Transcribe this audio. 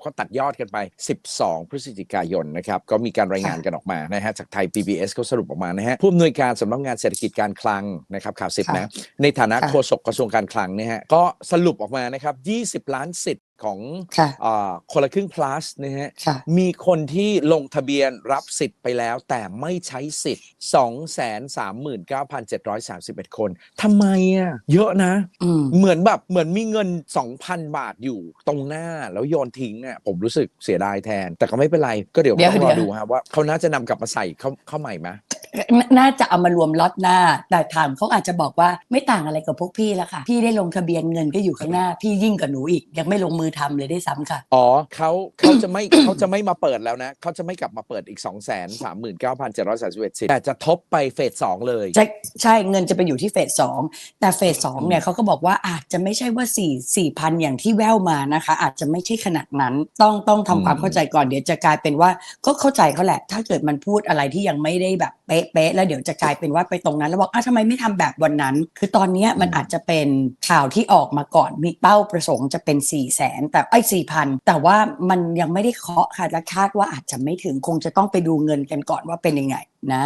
เขาตัดยอดกันไป 12 พฤศจิกายนนะครับ ก็มีการรายงานกันออกมานะฮะ จากไทย PBS เขาสรุปออกมานะฮะ ผู้อำนวยการสำนักงานเศรษฐกิจการคลังนะครับข่าวสิบค่ะนะ ในฐานะค่ะโฆษกกระทรวงการคลังเนี่ยฮะ ก็สรุปออกมานะครับ 20 ล้านสิทธิ์ ของค่ะอาคนละครึ่ง plus นะฮะค่ะมีคนที่ลงทะเบียนรับสิทธิ์ไปแล้ว แต่ไม่ใช้สิทธิ์ 239,731 คนทำไมอะ เยอะนะอืมเหมือนแบบเหมือนมีเงิน 2,000 บาทอยู่ตรงหน้าแล้วโยนทิ้งอะ ผมรู้สึกเสียดายแทน แต่ก็ไม่เป็นไร ก็เดี๋ยวเดี๋ยวต้องรอเดี๋ยวดูฮะว่าเขาน่าจะนำกลับมาใส่เข้าเข้าใหม่ไหม นน่าจะเอามารวมล็อตหน้า แต่ถามเขาอาจจะบอกว่าไม่ต่างอะไรกับพวกพี่แล้วค่ะ พี่ได้ลงทะเบียนเงินก็อยู่ข้างหน้า พี่ยิ่งกว่าหนูอีก ยังไม่ลงมือทำเลยได้วยซ้ำค่ะ อ๋อเขาเขาจะไม่เขาจะไม่มาเปิดแล้วนะเขาจะไม่กลับมาเปิดอีก 2 3 3 9 7 3 1สิทธิ์แต่จะทบไปเฟสสองเลย ใช่ใช่เงินจะไปอยู่ที่เฟสสองแต่เฟสสองเนี่ยเขาก็บอกว่าอาจจะไม่ใช่ว่าสี่สี่พันอย่างที่แววมานะคะ อาจจะไม่ใช่ขนาดนั้นต้องต้องทำความอืมเข้าใจก่อนเดี๋ยวจะกลายเป็นว่าก็เข้าใจเขาแหละ ถ้าเกิดมันพูดอะไรที่ยังไม่ได้แบบเป๊๊ะๆแล้วเดี๋ยวจะกลายเป็นว่าไปตรงนั้น แล้วบอกอ้าวทำไมไม่ทำแบบวันนั้น คือตอนเนี้ยมันอาจจะเป็นข่าวที่ออกมาก่อนมีเป้าประสงค์จะเป็น4ี่แสนแต่ไอ้สี่พันแต่ว่ามันยังไม่ได้เคาะค่ะและคาดว่าอาจจะไม่ถึงคงจะต้องไปดูเงินกันก่อนว่าเป็นยังไงนะ